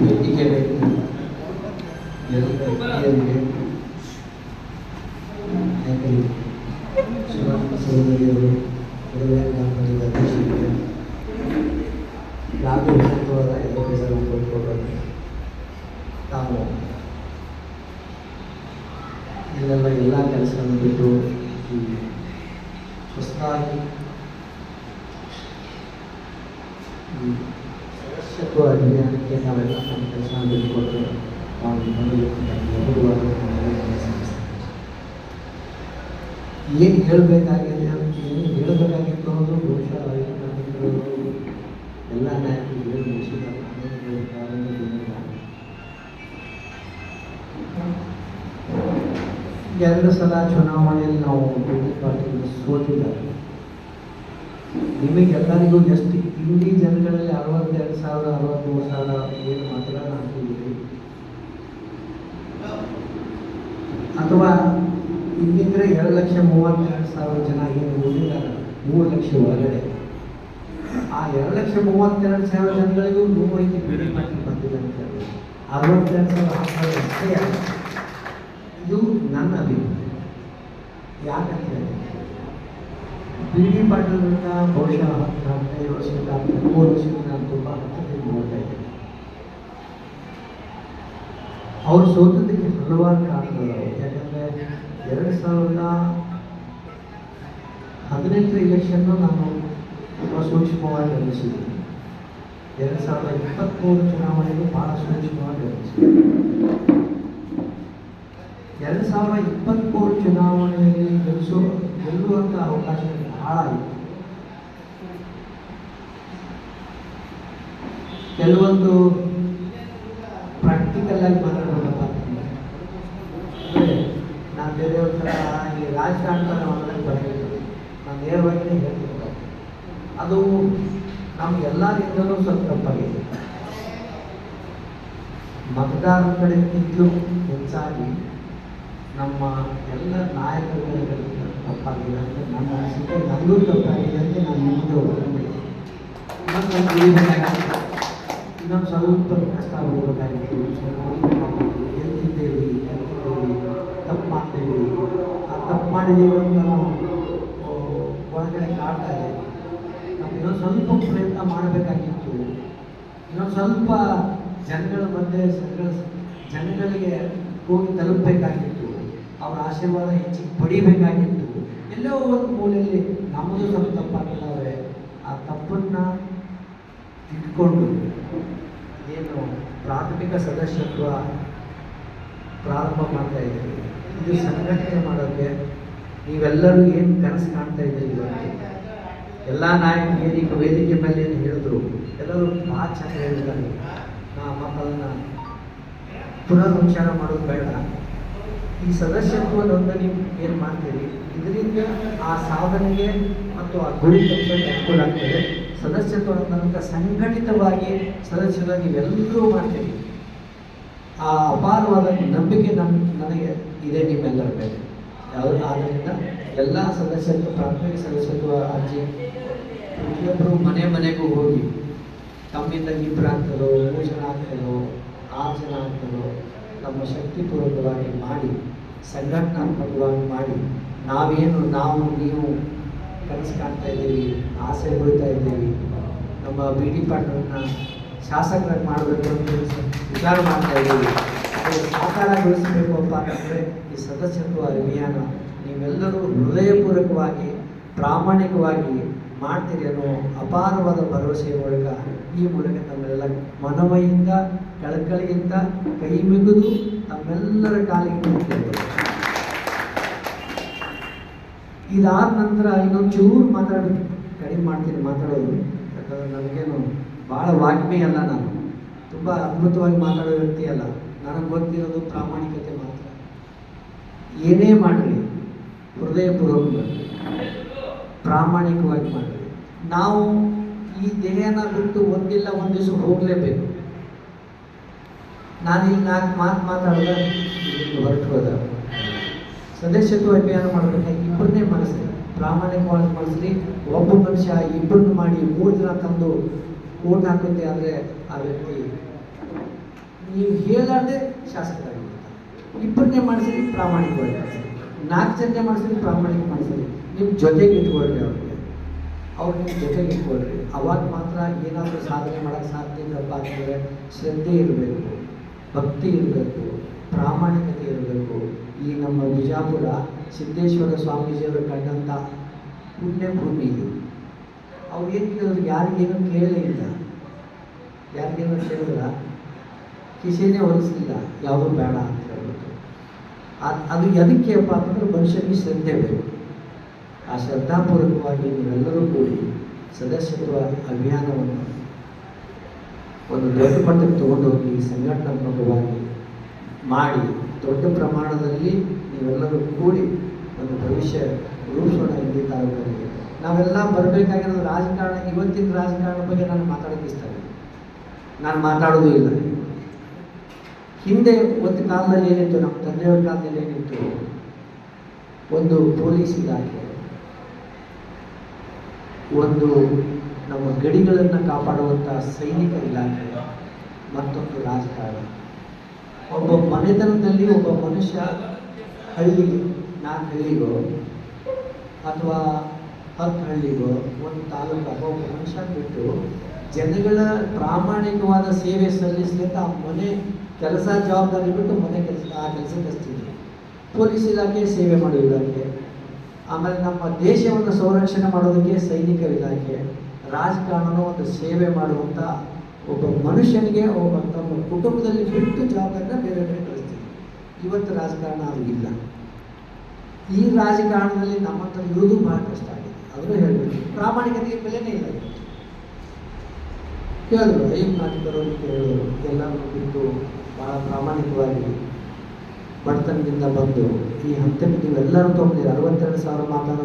ವೇದಿಕೆ ಬೇಕು ಎಲ್ಲ ಹಿರಿಯರಿಗೆ ನಾಯಕರು ಶಿವಪ್ಪ ಸಹೋದರಿಯರು ಮದುವೆ ದಾಂಪತ್ಯದ ಅಧ್ಯಕ್ಷರಿಗೆ ರಾಜ್ಯ ವಿಧಾನಸಭಾದ ಎದುರು ಕೊಟ್ಕೊಳ್ಬೇಕು ತಾವು ಇಲ್ಲೆಲ್ಲ ಎಲ್ಲ ಕೆಲಸಗಳನ್ನು ಬಿಟ್ಟು ಈ ಹೊಸದಾಗಿ ಏನು ಹೇಳಬೇಕಾಗಿದೆ ಅಂತ ಏನು ಹೇಳಬೇಕಾಗಿತ್ತು ಅನ್ನೋದು ಬಹುಶಃ ಐದು ನಾಯಕರು ಎಲ್ಲ ನಾಯಕರು ಹೇಳಿ ಮುಗಿಸಿದ್ದಾರೆ ನಾನೇನು ಹೇಳಬೇಕಾಗಿಲ್ಲ ಎರಡು ಸಲ ಚುನಾವಣೆಯಲ್ಲಿ ನಾವು ಬಿಜೆಪಿ ಪಾರ್ಟಿಯಿಂದ ಸೋತಿದ್ದಾರೆ ನಿಮಗೆಲ್ಲರಿಗೂ ಎಷ್ಟು ಇಲ್ಲಿ ಜನಗಳಲ್ಲಿ ಅರವತ್ತೆರಡು ಸಾವಿರ ಅರವತ್ತ್ಮೂರು ಸಾವಿರ ಏನು ಮಾತ್ರ ಹಾಕಿದ್ದೀರಿ ಅಥವಾ ಇಲ್ಲಿದ್ರೆ ಎರಡು ಲಕ್ಷ ಮೂವತ್ತೆರಡು ಸಾವಿರ ಜನ ಏನು ಓದಿಲ್ಲ ಮೂರು ಲಕ್ಷ ಒಳಗಡೆ ಆ ಎರಡು ಲಕ್ಷ ಮೂವತ್ತೆರಡು ಸಾವಿರ ಜನಗಳಿಗೂ ಐತಿ ಬಿಡಿ ಮಾಡಿ ಬಂದಿದೆ ಅಂತ ಅರವತ್ತೆರಡು ಸಾವಿರ ಹಾಕೋದು ಅಷ್ಟೇ ಇದು ನನ್ನ ಅಭಿಪ್ರಾಯ. ಯಾಕಂತ ಹೇಳಿದ್ರೆ ಬಿ ಡಿ ಬಹುಶಃ ಹತ್ತು ಹದಿನೈದು ವರ್ಷದಿಂದ ಮೂರು ವರ್ಷದಿಂದ ನಾನು ತುಂಬ ಹತ್ತಿರದಿಂದ ನೋಡ್ತಾ ಇದ್ದೀನಿ ಅವ್ರು ಸೋತದಕ್ಕೆ ಹಲವಾರು ಕಾರಣಗಳು ಯಾಕಂದರೆ ಎರಡು ಸಾವಿರದ ಹದಿನೆಂಟರ ಇಲೆಕ್ಷನ್ನು ನಾನು ತುಂಬ ಸೂಕ್ಷ್ಮವಾಗಿ ಗಮನಿಸಿದ್ದೀನಿ ಎರಡು ಸಾವಿರದ ಇಪ್ಪತ್ತ್ಮೂರು ಚುನಾವಣೆಗೂ ಭಾಳ ಸೂಕ್ಷ್ಮವಾಗಿ ಗಮನಿಸಿದ್ದೀನಿ ಎರಡು ಸಾವಿರದ ಇಪ್ಪತ್ತ್ಮೂರು ಚುನಾವಣೆಯಲ್ಲಿ ಗೆಲ್ಲಿಸೋ ಗೆಲ್ಲುವಂಥ ಅವಕಾಶ ಇದೆ ಕೆಲವೊಂದು ಪ್ರಾಕ್ಟಿಕಲ್ ಆಗಿ ಮಾತಾಡಬೇಕಪ್ಪ ನಾನು ಬೇರೆಯವ್ರ ಥರ ಈ ರಾಜಕಾರಣ ಬರೆಯಿಲ್ಲ ನಾನು ನೇರವಾಗಿ ಹೇಳ್ತಿದ್ದೆ ಅದು ನಮ್ಗೆಲ್ಲರಿಂದಲೂ ಸ್ವಲ್ಪ ತಪ್ಪಾಗಿದೆ. ಮತದಾರರ ಕಡೆಗಿಂತಲೂ ಹೆಚ್ಚಾಗಿ ನಮ್ಮ ಎಲ್ಲ ನಾಯಕರುಗಳ ತಪ್ಪಾಗಿದೆ ಅಂತ ನನ್ನ ಅನಿಸಿಕೆ ನನಗೂ ತಪ್ಪಾಗಿದೆ ಅಂತ ನಾನು ಮುಂದೆ ಹೋಗ್ತೀನಿ ಇನ್ನೊಂದು ಸ್ವಲ್ಪ ಕಷ್ಟ ಹೋಗ್ಬೇಕಾಗಿತ್ತು. ಎಲ್ತಿದ್ದೇವೆ ತಪ್ಪು ಮಾಡ್ತೇವೆ ಆ ತಪ್ಪು ಮಾಡಿದ್ದೀವಿ ಅಂತ ನಾವು ಒಳಗಡೆ ಕಾಡ್ತಾ ಇದೆ ನಾವು ಇನ್ನೊಂದು ಸ್ವಲ್ಪ ಪ್ರಯತ್ನ ಮಾಡಬೇಕಾಗಿತ್ತು. ಇನ್ನೊಂದು ಸ್ವಲ್ಪ ಜನಗಳ ಮಧ್ಯೆ, ಜನಗಳ ಜನಗಳಿಗೆ ಹೋಗಿ ತಲುಪಬೇಕಾಗಿತ್ತು. ಅವರ ಆಶೀರ್ವಾದ ಹೆಚ್ಚಿಗೆ ಪಡಿಬೇಕಾಗಿತ್ತು ಎಲ್ಲೋ ಒಂದು ಮೂಲೆಯಲ್ಲಿ ನಮ್ಮದು ಸ್ವಲ್ಪ ಅವರೇ. ಆ ತಪ್ಪನ್ನು ಇಟ್ಕೊಂಡು ಏನು ಪ್ರಾಥಮಿಕ ಸದಸ್ಯತ್ವ ಪ್ರಾರಂಭ ಮಾಡ್ತಾ ಇದ್ದೀವಿ. ಇದು ಸಂಘಟನೆ ಮಾಡೋಕ್ಕೆ ನೀವೆಲ್ಲರೂ ಏನು ಕನಸು ಕಾಣ್ತಾ ಇದ್ದೀವಿ ಎಲ್ಲ ನಾಯಕರು ಏನೀಗ ವೇದಿಕೆ ಮೇಲೆ ಏನು ಹೇಳಿದ್ರು, ಎಲ್ಲರೂ ಭಾಳ ಚೆನ್ನಾಗಿ ಹೇಳಿದ್ದಾರೆ. ನಾ ಮಕ್ಕಳನ್ನ ಪುನರುಚ್ಚಾರ ಮಾಡೋದು ಬೇಡ. ಈ ಸದಸ್ಯತ್ವ ನೋಂದಣಿ ಏನು ಮಾಡ್ತೀರಿ? ಇದರಿಂದ ಆ ಸಾಧನೆಗೆ ಮತ್ತು ಆ ಗುರಿ ತಲುಪಕ್ಕೆ ಅನುಕೂಲ ಆಗ್ತದೆ. ಸದಸ್ಯತ್ವ ನಂತರ ಸಂಘಟಿತವಾಗಿ ಸದಸ್ಯರು ನೀವೆಲ್ಲರೂ ಮಾಡ್ತೀರಿ. ಆ ಅಪಾರವಾದ ನಂಬಿಕೆ ನಮ್ಮ ನನಗೆ ಇದೆ ನಿಮ್ಮೆಲ್ಲರ ಮೇಲೆ. ಯಾವುದು ಆದ್ದರಿಂದ ಎಲ್ಲ ಸದಸ್ಯತ್ವ, ಪ್ರಾಥಮಿಕ ಸದಸ್ಯತ್ವ ಅರ್ಜಿ ಪ್ರತಿಯೊಬ್ಬರು ಮನೆ ಮನೆಗೂ ಹೋಗಿ ತಮ್ಮಿಂದ ಇಬ್ಬರು ಆಗ್ತದೋ ಮೂರು ಜನ ಆಗ್ತದೋ ಆರು ಜನ ಆಗ್ತದೋ ನಮ್ಮ ಶಕ್ತಿಪೂರ್ವಕವಾಗಿ ಮಾಡಿ ಸಂಘಟನಾತ್ಮಕವಾಗಿ ಮಾಡಿ, ನಾವೇನು ನಾವು, ನೀವು ಕನಸು ಕಾಣ್ತಾ ಇದ್ದೀವಿ ಆಸೆ ಬೀಳ್ತಾ ಇದ್ದೀವಿ ನಮ್ಮ ಬಿ ಡಿ ಪಾಟೀಲ್ನ ಶಾಸಕರಾಗಿ ಮಾಡಬೇಕು ಅಂತ ವಿಚಾರ ಮಾಡ್ತಾ ಇದ್ದೀವಿ. ಅದು ಸಾಕಾರಗೊಳಿಸಬೇಕು ಅಂತ ಅಂತಂದರೆ ಈ ಸದಸ್ಯತ್ವ ಅಭಿಯಾನ ನೀವೆಲ್ಲರೂ ಹೃದಯಪೂರ್ವಕವಾಗಿ, ಪ್ರಾಮಾಣಿಕವಾಗಿ ಮಾಡ್ತೀರಿ ಅನ್ನೋ ಅಪಾರವಾದ ಭರವಸೆಯ ಮೂಲಕ ಈ ಮೂಲಕ ತಮ್ಮೆಲ್ಲ ಮನವಿಯಿಂದ ಕಳಕಳಿಯಿಂದ ಕೈ ಮಿಗಿದು ತಮ್ಮೆಲ್ಲರ ಕಾಲಿಗೆ ನಿಂತಿದ್ದೇವೆ ಇದಾದ ನಂತರ ಇನ್ನೊಂದು ಚೂರು ಮಾತಾಡಬೇಕು. ಕಡಿಮೆ ಮಾಡ್ತೀನಿ ಮಾತಾಡೋದು. ಯಾಕಂದ್ರೆ ನನಗೇನು ಭಾಳ ವಾಗ್ಮಿ ಅಲ್ಲ ನಾನು. ತುಂಬ ಅದ್ಭುತವಾಗಿ ಮಾತಾಡೋ ವ್ಯಕ್ತಿ ಅಲ್ಲ. ನನಗೆ ಗೊತ್ತಿರೋದು ಪ್ರಾಮಾಣಿಕತೆ ಮಾತ್ರ. ಏನೇ ಮಾಡಲಿ ಹೃದಯಪೂರ್ವಕ ಪ್ರಾಮಾಣಿಕವಾಗಿ ಮಾಡಬೇಕು ನಾವು ಈ ದೇಹನ ಬಿಟ್ಟು ಒಂದಿಲ್ಲ ಒಂದು ದಿವಸ ಹೋಗಲೇಬೇಕು. ನಾನು ಇಲ್ಲಿ ನಾಲ್ಕು ಮಾತು ಮಾತಾಡಿದ ಹೊರಟು ಹೋದ. ಸದಸ್ಯತ್ವ ಅಭಿಯಾನ ಮಾಡಬೇಕು ಇಬ್ಬರನ್ನೇ ಮಾಡಿಸ್ರಿ ಪ್ರಾಮಾಣಿಕವಾಗಿ ಮಾಡಿಸ್ರಿ ಒಬ್ಬ ಮನುಷ್ಯ ಇಬ್ಬರನ್ನು ಮಾಡಿ ಮೂರು ಜನ ತಂದು ಓಟ್ ಹಾಕುತ್ತೆ ಆದರೆ ಆ ವ್ಯಕ್ತಿ ನೀವು ಹೇಳಾರ್ದೆ ಶಾಸಕರಾಗಿರ್ತಾರೆ ಇಬ್ಬರನ್ನೇ ಮಾಡಿಸ್ರಿ ಪ್ರಾಮಾಣಿಕವಾಗಿ ಮಾಡಿಸಿರಿ ನಾಲ್ಕು ಜನತೆ ಮಾಡಿಸಿರಿ ಪ್ರಾಮಾಣಿಕ ಮಾಡಿಸಿರಿ ನಿಮ್ಮ ಜೊತೆಗೆ ಇಟ್ಕೊಳ್ರಿ ಅವ್ರಿಗೆ. ಅವ್ರು ನಿಮ್ಮ ಜೊತೆಗೆ ಇಟ್ಕೊಳ್ರಿ ಅವಾಗ ಮಾತ್ರ ಏನಾದರೂ ಸಾಧನೆ ಮಾಡೋಕ್ಕೆ ಸಾಧ್ಯ ಇಲ್ಲಪ್ಪ ಅಂತಂದರೆ ಶ್ರದ್ಧೆ ಇರಬೇಕು, ಭಕ್ತಿ ಇರಬೇಕು, ಪ್ರಾಮಾಣಿಕತೆ ಇರಬೇಕು. ಈ ನಮ್ಮ ಬಿಜಾಪುರ ಸಿದ್ದೇಶ್ವರ ಸ್ವಾಮೀಜಿಯವರು ಕಂಡಂಥ ಪುಣ್ಯ ಭೂಮಿ ಇದು. ಅವ್ರು ಏನು ಕೇಳಿದ್ರು? ಯಾರಿಗೇನು ಕೇಳಲೇ ಇಲ್ಲ. ಯಾರಿಗೇನು ಕೇಳಿದ್ರ? ಕಿಸೇನೆ ಹೊಲಿಸಲಿಲ್ಲ ಯಾವುದೂ ಬೇಡ ಅದ್- ಅದು ಎದಕ್ಕೆ ಅಪ್ಪ ಅಂತಂದ್ರೆ ಮನುಷ್ಯನಿಗೆ ಶ್ರದ್ಧೆ ಬೇಕು. ಆ ಶ್ರದ್ಧಾಪೂರ್ವಕವಾಗಿ ನೀವೆಲ್ಲರೂ ಕೂಡಿ ಸದಸ್ಯತ್ವ ಅಭಿಯಾನವನ್ನು ಒಂದು ದೊಡ್ಡ ಮಟ್ಟಕ್ಕೆ ತಗೊಂಡೋಗಿ ಸಂಘಟನಾತ್ಮಕವಾಗಿ ಮಾಡಿ ದೊಡ್ಡ ಪ್ರಮಾಣದಲ್ಲಿ ನೀವೆಲ್ಲರೂ ಕೂಡಿ ಒಂದು ಭವಿಷ್ಯ ರೂಪಿಸೋಣ ಇಲ್ಲಿ ತಾಲೂಕಲ್ಲಿ ನಾವೆಲ್ಲ ಬರಬೇಕಾಗಿರೋದು ರಾಜಕಾರಣ, ಇವತ್ತಿನ ರಾಜಕಾರಣ ಬಗ್ಗೆ ನಾನು ಮಾತಾಡೋಕ್ಕೆ ಇಷ್ಟ ನಾನು ಮಾತಾಡೋದು ಇಲ್ಲ. ಹಿಂದೆ ಒಂದು ಕಾಲದಲ್ಲಿ ಏನಿತ್ತು, ನಮ್ಮ ತಂದೆಯವ್ರ ಕಾಲದಲ್ಲಿ ಏನಿತ್ತು? ಒಂದು ಪೊಲೀಸ್ ಇಲಾಖೆ. ಒಂದು ನಮ್ಮ ಗಡಿಗಳನ್ನು ಕಾಪಾಡುವಂಥ ಸೈನಿಕ ಇಲಾಖೆ, ಮತ್ತೊಂದು ರಾಜಕಾರಣ. ಒಬ್ಬ ಮನೆತನದಲ್ಲಿ ಒಬ್ಬ ಮನುಷ್ಯ ಹಳ್ಳಿ ನಾಲ್ಕು ಹಳ್ಳಿಗೋ ಅಥವಾ ಹತ್ತು ಹಳ್ಳಿಗೋ, ಒಂದು ತಾಲೂಕು, ಒಬ್ಬ ಮನುಷ್ಯ ಬಿಟ್ಟು ಜನಗಳ ಪ್ರಾಮಾಣಿಕವಾದ ಸೇವೆ ಸಲ್ಲಿಸಲಿಕ್ಕೆ ಆ ಮನೆ ಕೆಲಸ ಜವಾಬ್ದಾರಿ ಬಿಟ್ಟು ಮನೆ ಕೆಲಸ, ಆ ಕೆಲಸ ಹಚ್ತಿದ್ರು ಪೊಲೀಸ್ ಇಲಾಖೆ ಸೇವೆ ಮಾಡೋ ಇಲಾಖೆ, ಆಮೇಲೆ ನಮ್ಮ ದೇಶವನ್ನು ಸಂರಕ್ಷಣೆ ಮಾಡೋದಕ್ಕೆ ಸೈನಿಕ ಇಲಾಖೆ ರಾಜಕಾರಣ ಒಂದು ಸೇವೆ ಮಾಡುವಂಥ ಒಬ್ಬ ಮನುಷ್ಯನಿಗೆ ಒಬ್ಬ ತಮ್ಮ ಕುಟುಂಬದಲ್ಲಿ ಬಿಟ್ಟು ಜವಾಬ್ದಾರಿನ ಬೇರೆ ಬೇರೆ ಕಳಿಸ್ತೀವಿ ಇವತ್ತು ರಾಜಕಾರಣ ಅದು ಇಲ್ಲ ಈ ರಾಜಕಾರಣದಲ್ಲಿ ನಮ್ಮಂತ ಇರೋದು ಬಹಳ ಕಷ್ಟ ಆಗಿದೆ. ಅದನ್ನು ಹೇಳಬೇಕು. ಪ್ರಾಮಾಣಿಕತೆಗೆ ಬೆಲೆನೇ ಇಲ್ಲ ಕೇಳಿದ್ರು ಐದು ನಾಟಕರು ಕೇಳಿದ್ರು. ಎಲ್ಲರೂ ಬಿಟ್ಟು ಬಹಳ ಪ್ರಾಮಾಣಿಕವಾಗಿ ಬಡತನದಿಂದ ಬಂದು ಈ ಹಂತಕ್ಕೆ ನೀವೆಲ್ಲರೂ ತೊಗೊಂಡಿರಿ ಅರವತ್ತೆರಡು ಸಾವಿರ ಮಾತಾಡೋ